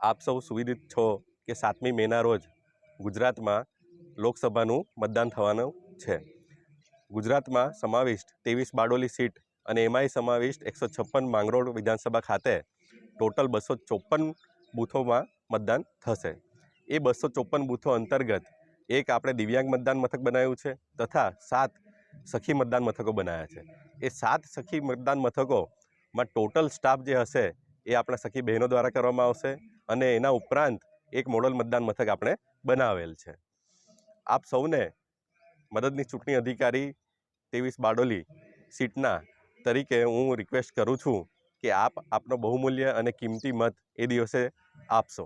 આપ સૌ સુવિદિત છો કે સાતમી મેના રોજ ગુજરાતમાં લોકસભાનું મતદાન થવાનું છે. ગુજરાતમાં સમાવિષ્ટ ત્રેવીસ બારડોલી સીટ અને એમાંય સમાવિષ્ટ એકસો છપ્પન માંગરોળ વિધાનસભા ખાતે ટોટલ બસો ચોપન બૂથોમાં મતદાન થશે. એ બસો ચોપન બૂથો અંતર્ગત એક આપણે દિવ્યાંગ મતદાન મથક બનાવ્યું છે તથા સાત સખી મતદાન મથકો બનાવ્યા છે. એ સાત સખી મતદાન મથકોમાં ટોટલ સ્ટાફ જે હશે એ આપણા સખી બહેનો દ્વારા કરવામાં આવશે. અને એના ઉપરાંત એક મોડલ મતદાન મથક આપણે બનાવેલ છે. આપ સૌને મદદની ચૂંટણી અધિકારી ત્રેવીસ બારડોલી સીટના તરીકે હું રિક્વેસ્ટ કરું છું કે આપ આપનો બહુમૂલ્ય અને કિંમતી મત એ દિવસે આપશો.